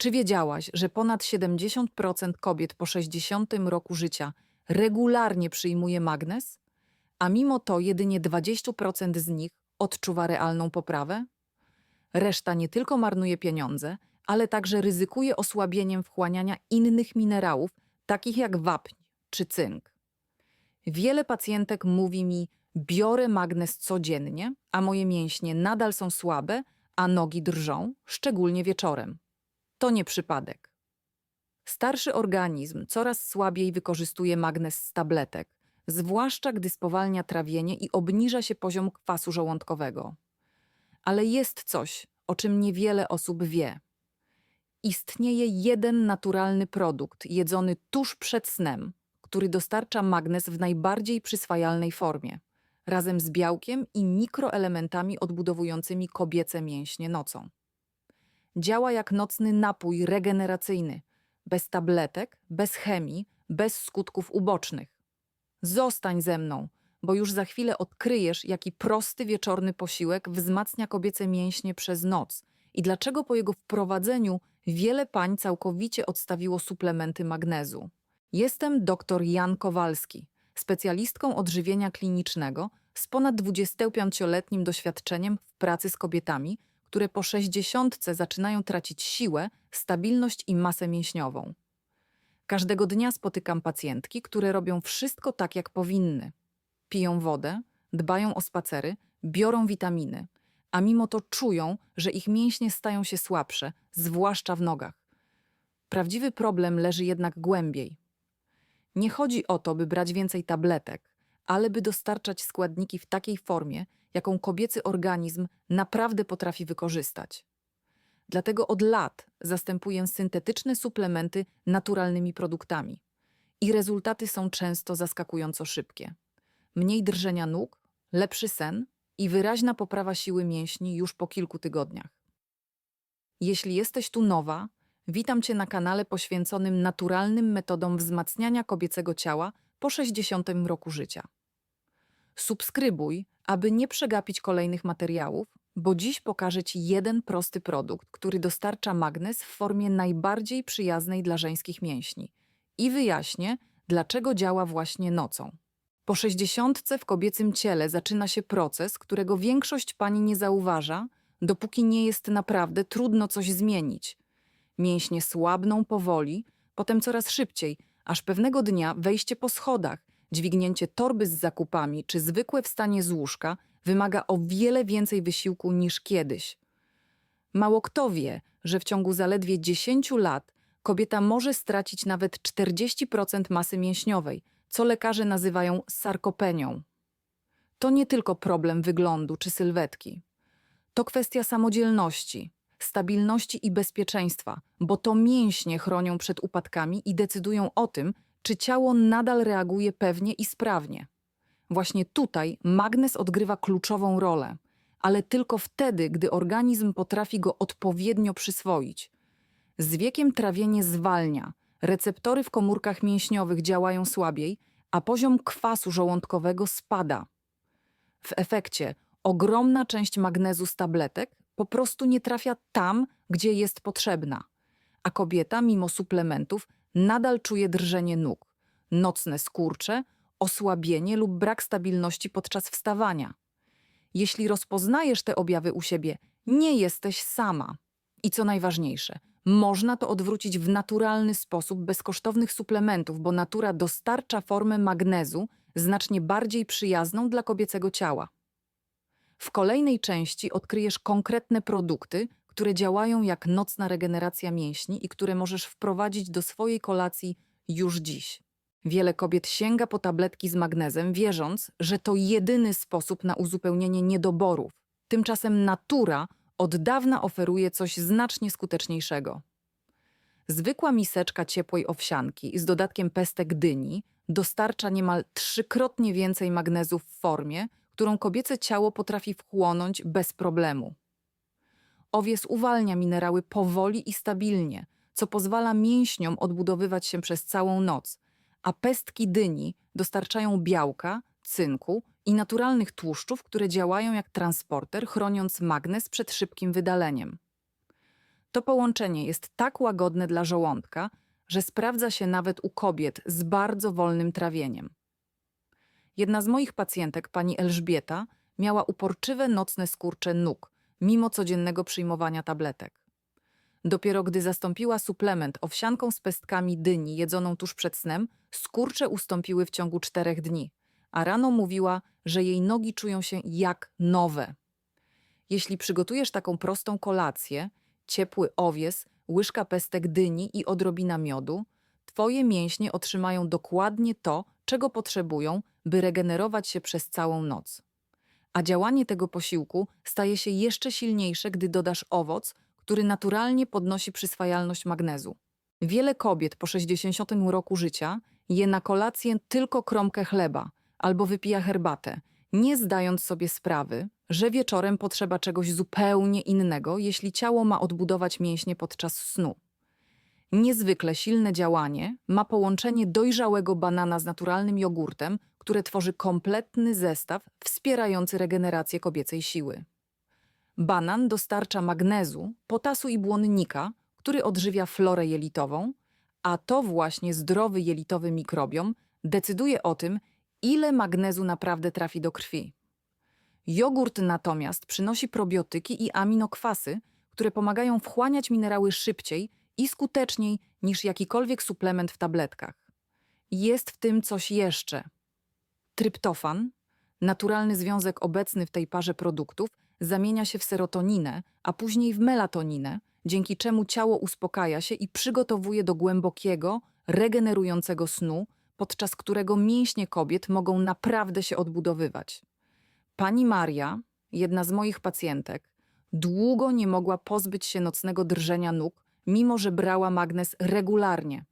Czy wiedziałaś, że ponad 70% kobiet po 60 roku życia regularnie przyjmuje magnez, a mimo to jedynie 20% z nich odczuwa realną poprawę? Reszta nie tylko marnuje pieniądze, ale także ryzykuje osłabieniem wchłaniania innych minerałów, takich jak wapń czy cynk. Wiele pacjentek mówi mi: Biorę magnez codziennie, a moje mięśnie nadal są słabe, a nogi drżą, szczególnie wieczorem. To nie przypadek. Starszy organizm coraz słabiej wykorzystuje magnez z tabletek, zwłaszcza gdy spowalnia trawienie i obniża się poziom kwasu żołądkowego. Ale jest coś, o czym niewiele osób wie. Istnieje jeden naturalny produkt jedzony tuż przed snem, który dostarcza magnez w najbardziej przyswajalnej formie, razem z białkiem i mikroelementami odbudowującymi kobiece mięśnie nocą. Działa jak nocny napój regeneracyjny, bez tabletek, bez chemii, bez skutków ubocznych. Zostań ze mną, bo już za chwilę odkryjesz, jaki prosty wieczorny posiłek wzmacnia kobiece mięśnie przez noc i dlaczego po jego wprowadzeniu wiele pań całkowicie odstawiło suplementy magnezu. Jestem dr Jan Kowalski, specjalistką odżywienia klinicznego z ponad 25-letnim doświadczeniem w pracy z kobietami, które po 60 zaczynają tracić siłę, stabilność i masę mięśniową. Każdego dnia spotykam pacjentki, które robią wszystko tak, jak powinny. Piją wodę, dbają o spacery, biorą witaminy, a mimo to czują, że ich mięśnie stają się słabsze, zwłaszcza w nogach. Prawdziwy problem leży jednak głębiej. Nie chodzi o to, by brać więcej tabletek, ale by dostarczać składniki w takiej formie, jaką kobiecy organizm naprawdę potrafi wykorzystać. Dlatego od lat zastępuję syntetyczne suplementy naturalnymi produktami. I rezultaty są często zaskakująco szybkie. Mniej drżenia nóg, lepszy sen i wyraźna poprawa siły mięśni już po kilku tygodniach. Jeśli jesteś tu nowa, witam Cię na kanale poświęconym naturalnym metodom wzmacniania kobiecego ciała po 60 roku życia. Subskrybuj, aby nie przegapić kolejnych materiałów, bo dziś pokażę Ci jeden prosty produkt, który dostarcza magnez w formie najbardziej przyjaznej dla żeńskich mięśni i wyjaśnię, dlaczego działa właśnie nocą. Po sześćdziesiątce w kobiecym ciele zaczyna się proces, którego większość pani nie zauważa, dopóki nie jest naprawdę trudno coś zmienić. Mięśnie słabną powoli, potem coraz szybciej, aż pewnego dnia wejście po schodach, dźwignięcie torby z zakupami czy zwykłe wstanie z łóżka wymaga o wiele więcej wysiłku niż kiedyś. Mało kto wie, że w ciągu zaledwie 10 lat kobieta może stracić nawet 40% masy mięśniowej, co lekarze nazywają sarkopenią. To nie tylko problem wyglądu czy sylwetki. To kwestia samodzielności, stabilności i bezpieczeństwa, bo to mięśnie chronią przed upadkami i decydują o tym, czy ciało nadal reaguje pewnie i sprawnie. Właśnie tutaj magnes odgrywa kluczową rolę, ale tylko wtedy, gdy organizm potrafi go odpowiednio przyswoić. Z wiekiem trawienie zwalnia, receptory w komórkach mięśniowych działają słabiej, a poziom kwasu żołądkowego spada. W efekcie ogromna część magnezu z tabletek po prostu nie trafia tam, gdzie jest potrzebna, a kobieta, mimo suplementów, nadal czuje drżenie nóg, nocne skurcze, osłabienie lub brak stabilności podczas wstawania. Jeśli rozpoznajesz te objawy u siebie, nie jesteś sama. I co najważniejsze, można to odwrócić w naturalny sposób bez kosztownych suplementów, bo natura dostarcza formę magnezu znacznie bardziej przyjazną dla kobiecego ciała. W kolejnej części odkryjesz konkretne produkty, które działają jak nocna regeneracja mięśni i które możesz wprowadzić do swojej kolacji już dziś. Wiele kobiet sięga po tabletki z magnezem, wierząc, że to jedyny sposób na uzupełnienie niedoborów. Tymczasem natura od dawna oferuje coś znacznie skuteczniejszego. Zwykła miseczka ciepłej owsianki z dodatkiem pestek dyni dostarcza niemal trzykrotnie więcej magnezu w formie, którą kobiece ciało potrafi wchłonąć bez problemu. Owies uwalnia minerały powoli i stabilnie, co pozwala mięśniom odbudowywać się przez całą noc, a pestki dyni dostarczają białka, cynku i naturalnych tłuszczów, które działają jak transporter, chroniąc magnez przed szybkim wydaleniem. To połączenie jest tak łagodne dla żołądka, że sprawdza się nawet u kobiet z bardzo wolnym trawieniem. Jedna z moich pacjentek, pani Elżbieta, miała uporczywe nocne skurcze nóg, mimo codziennego przyjmowania tabletek. Dopiero gdy zastąpiła suplement owsianką z pestkami dyni jedzoną tuż przed snem, skurcze ustąpiły w ciągu czterech dni, a rano mówiła, że jej nogi czują się jak nowe. Jeśli przygotujesz taką prostą kolację, ciepły owies, łyżka pestek dyni i odrobina miodu, twoje mięśnie otrzymają dokładnie to, czego potrzebują, by regenerować się przez całą noc. A działanie tego posiłku staje się jeszcze silniejsze, gdy dodasz owoc, który naturalnie podnosi przyswajalność magnezu. Wiele kobiet po 60 roku życia je na kolację tylko kromkę chleba albo wypija herbatę, nie zdając sobie sprawy, że wieczorem potrzeba czegoś zupełnie innego, jeśli ciało ma odbudować mięśnie podczas snu. Niezwykle silne działanie ma połączenie dojrzałego banana z naturalnym jogurtem, które tworzy kompletny zestaw wspierający regenerację kobiecej siły. Banan dostarcza magnezu, potasu i błonnika, który odżywia florę jelitową, a to właśnie zdrowy jelitowy mikrobiom decyduje o tym, ile magnezu naprawdę trafi do krwi. Jogurt natomiast przynosi probiotyki i aminokwasy, które pomagają wchłaniać minerały szybciej i skuteczniej niż jakikolwiek suplement w tabletkach. Jest w tym coś jeszcze. Tryptofan, naturalny związek obecny w tej parze produktów, zamienia się w serotoninę, a później w melatoninę, dzięki czemu ciało uspokaja się i przygotowuje do głębokiego, regenerującego snu, podczas którego mięśnie kobiet mogą naprawdę się odbudowywać. Pani Maria, jedna z moich pacjentek, długo nie mogła pozbyć się nocnego drżenia nóg, mimo że brała magnez regularnie.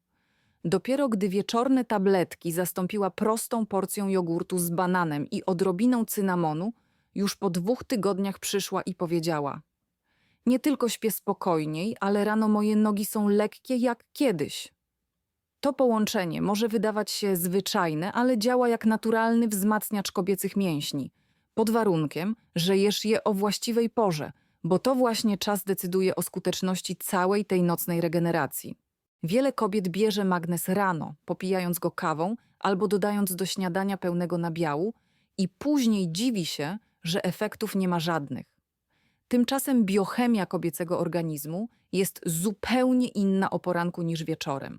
Dopiero gdy wieczorne tabletki zastąpiła prostą porcją jogurtu z bananem i odrobiną cynamonu, już po dwóch tygodniach przyszła i powiedziała: Nie tylko śpię spokojniej, ale rano moje nogi są lekkie jak kiedyś. To połączenie może wydawać się zwyczajne, ale działa jak naturalny wzmacniacz kobiecych mięśni, pod warunkiem, że jesz je o właściwej porze, bo to właśnie czas decyduje o skuteczności całej tej nocnej regeneracji. Wiele kobiet bierze magnez rano, popijając go kawą albo dodając do śniadania pełnego nabiału i później dziwi się, że efektów nie ma żadnych. Tymczasem biochemia kobiecego organizmu jest zupełnie inna o poranku niż wieczorem.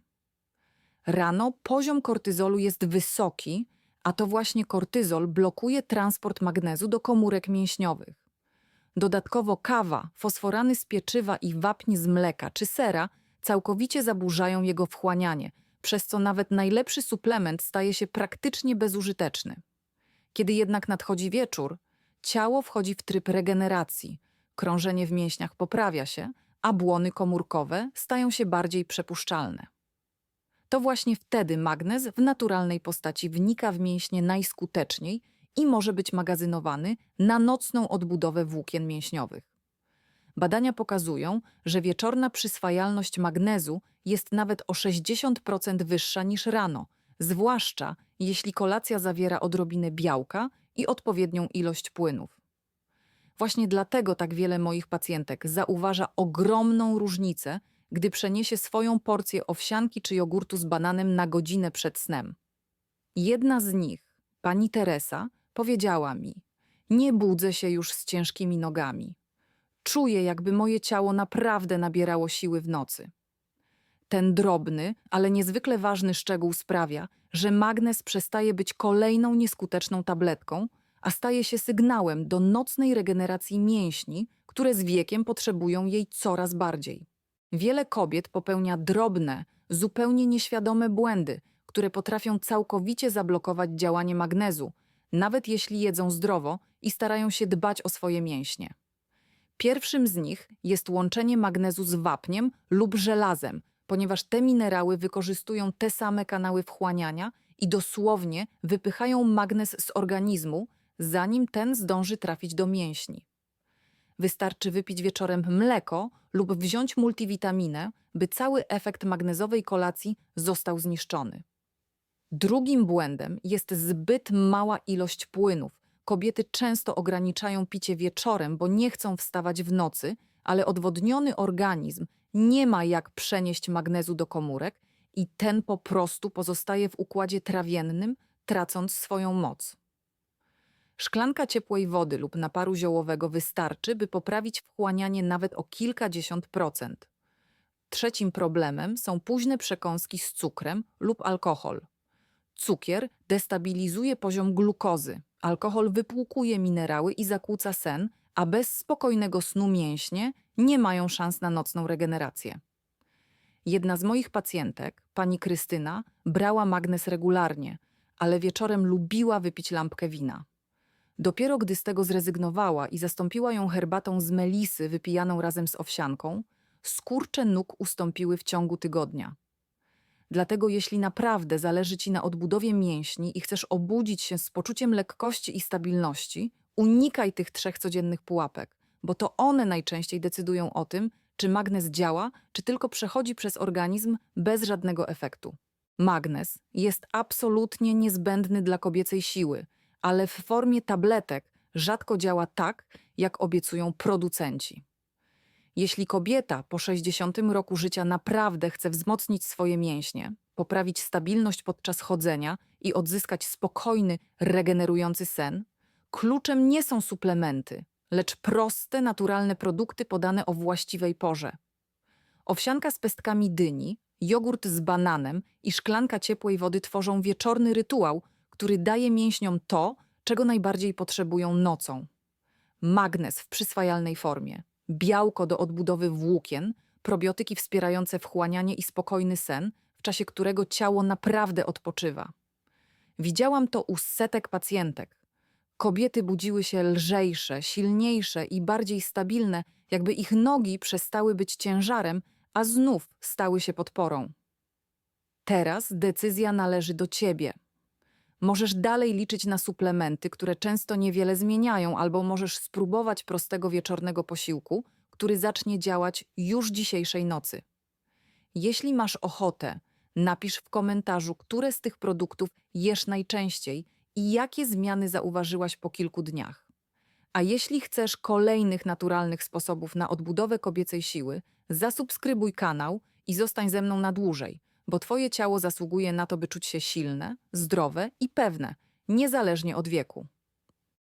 Rano poziom kortyzolu jest wysoki, a to właśnie kortyzol blokuje transport magnezu do komórek mięśniowych. Dodatkowo kawa, fosforany z pieczywa i wapń z mleka czy sera całkowicie zaburzają jego wchłanianie, przez co nawet najlepszy suplement staje się praktycznie bezużyteczny. Kiedy jednak nadchodzi wieczór, ciało wchodzi w tryb regeneracji, krążenie w mięśniach poprawia się, a błony komórkowe stają się bardziej przepuszczalne. To właśnie wtedy magnez w naturalnej postaci wnika w mięśnie najskuteczniej i może być magazynowany na nocną odbudowę włókien mięśniowych. Badania pokazują, że wieczorna przyswajalność magnezu jest nawet o 60% wyższa niż rano, zwłaszcza jeśli kolacja zawiera odrobinę białka i odpowiednią ilość płynów. Właśnie dlatego tak wiele moich pacjentek zauważa ogromną różnicę, gdy przeniesie swoją porcję owsianki czy jogurtu z bananem na godzinę przed snem. Jedna z nich, pani Teresa, powiedziała mi: Nie budzę się już z ciężkimi nogami. Czuję, jakby moje ciało naprawdę nabierało siły w nocy. Ten drobny, ale niezwykle ważny szczegół sprawia, że magnez przestaje być kolejną nieskuteczną tabletką, a staje się sygnałem do nocnej regeneracji mięśni, które z wiekiem potrzebują jej coraz bardziej. Wiele kobiet popełnia drobne, zupełnie nieświadome błędy, które potrafią całkowicie zablokować działanie magnezu, nawet jeśli jedzą zdrowo i starają się dbać o swoje mięśnie. Pierwszym z nich jest łączenie magnezu z wapniem lub żelazem, ponieważ te minerały wykorzystują te same kanały wchłaniania i dosłownie wypychają magnez z organizmu, zanim ten zdąży trafić do mięśni. Wystarczy wypić wieczorem mleko lub wziąć multivitaminę, by cały efekt magnezowej kolacji został zniszczony. Drugim błędem jest zbyt mała ilość płynów. Kobiety często ograniczają picie wieczorem, bo nie chcą wstawać w nocy, ale odwodniony organizm nie ma jak przenieść magnezu do komórek i ten po prostu pozostaje w układzie trawiennym, tracąc swoją moc. Szklanka ciepłej wody lub naparu ziołowego wystarczy, by poprawić wchłanianie nawet o kilkadziesiąt procent. Trzecim problemem są późne przekąski z cukrem lub alkohol. Cukier destabilizuje poziom glukozy, alkohol wypłukuje minerały i zakłóca sen, a bez spokojnego snu mięśnie nie mają szans na nocną regenerację. Jedna z moich pacjentek, pani Krystyna, brała magnes regularnie, ale wieczorem lubiła wypić lampkę wina. Dopiero gdy z tego zrezygnowała i zastąpiła ją herbatą z melisy wypijaną razem z owsianką, skurcze nóg ustąpiły w ciągu tygodnia. Dlatego jeśli naprawdę zależy Ci na odbudowie mięśni i chcesz obudzić się z poczuciem lekkości i stabilności, unikaj tych trzech codziennych pułapek, bo to one najczęściej decydują o tym, czy magnes działa, czy tylko przechodzi przez organizm bez żadnego efektu. Magnes jest absolutnie niezbędny dla kobiecej siły, ale w formie tabletek rzadko działa tak, jak obiecują producenci. Jeśli kobieta po 60 roku życia naprawdę chce wzmocnić swoje mięśnie, poprawić stabilność podczas chodzenia i odzyskać spokojny, regenerujący sen, kluczem nie są suplementy, lecz proste, naturalne produkty podane o właściwej porze. Owsianka z pestkami dyni, jogurt z bananem i szklanka ciepłej wody tworzą wieczorny rytuał, który daje mięśniom to, czego najbardziej potrzebują nocą. Magnez w przyswajalnej formie, białko do odbudowy włókien, probiotyki wspierające wchłanianie i spokojny sen, w czasie którego ciało naprawdę odpoczywa. Widziałam to u setek pacjentek. Kobiety budziły się lżejsze, silniejsze i bardziej stabilne, jakby ich nogi przestały być ciężarem, a znów stały się podporą. Teraz decyzja należy do ciebie. Możesz dalej liczyć na suplementy, które często niewiele zmieniają, albo możesz spróbować prostego wieczornego posiłku, który zacznie działać już dzisiejszej nocy. Jeśli masz ochotę, napisz w komentarzu, które z tych produktów jesz najczęściej i jakie zmiany zauważyłaś po kilku dniach. A jeśli chcesz kolejnych naturalnych sposobów na odbudowę kobiecej siły, zasubskrybuj kanał i zostań ze mną na dłużej, bo Twoje ciało zasługuje na to, by czuć się silne, zdrowe i pewne, niezależnie od wieku.